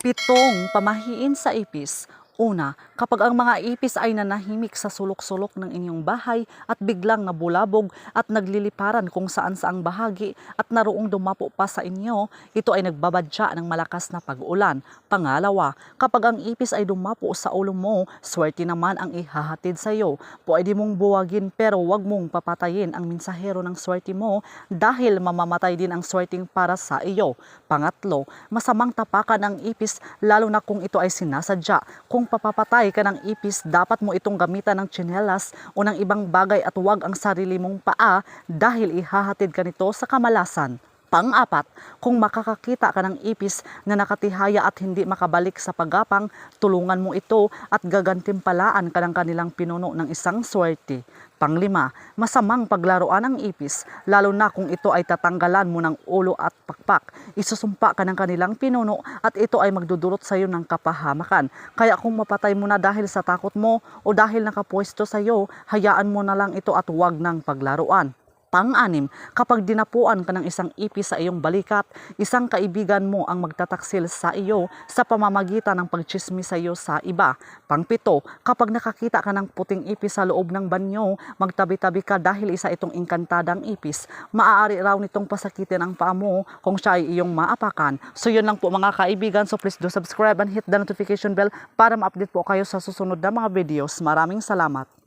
Pitong pamahiin sa ipis. Una, kapag ang mga ipis ay nanahimik sa sulok-sulok ng inyong bahay at biglang nabulabog at nagliliparan kung saan saang bahagi at naroong dumapo pa sa inyo, ito ay nagbabadya ng malakas na pag-ulan. Pangalawa, kapag ang ipis ay dumapo sa ulo mo, swerte naman ang ihahatid sa iyo. Pwede mong buwagin pero wag mong papatayin ang mensahero ng swerte mo dahil mamamatay din ang swerting para sa iyo. Pangatlo, masamang tapakan ang ipis lalo na kung ito ay sinasadya. Kung papapatay ka ng ipis, dapat mo itong gamitan ng tsinelas o ng ibang bagay at huwag ang sarili mong paa dahil ihahatid ka nito sa kamalasan. Pang-apat, kung makakakita ka ng ipis na nakatihaya at hindi makabalik sa paggapang, tulungan mo ito at gagantimpalaan ka ng kanilang pinuno ng isang swerte. Panglima, masamang paglaruan ang ipis, lalo na kung ito ay tatanggalan mo ng ulo at pakpak. Isusumpa ka ng kanilang pinuno at ito ay magdudulot sa iyo ng kapahamakan. Kaya kung mapatay mo na dahil sa takot mo o dahil nakapwesto sa iyo, hayaan mo na lang ito at huwag ng paglaruan. Pang-anim, kapag dinapuan ka ng isang ipis sa iyong balikat, isang kaibigan mo ang magtataksil sa iyo sa pamamagitan ng pagchismi sa iyo sa iba. Pang-pito, kapag nakakita ka ng puting ipis sa loob ng banyo, magtabi-tabi ka dahil isa itong inkantadang ipis. Maaari raw nitong pasakitin ang paa mo kung siya ay iyong maapakan. So yun lang po mga kaibigan, so please do subscribe and hit the notification bell para ma-update po kayo sa susunod na mga videos. Maraming salamat.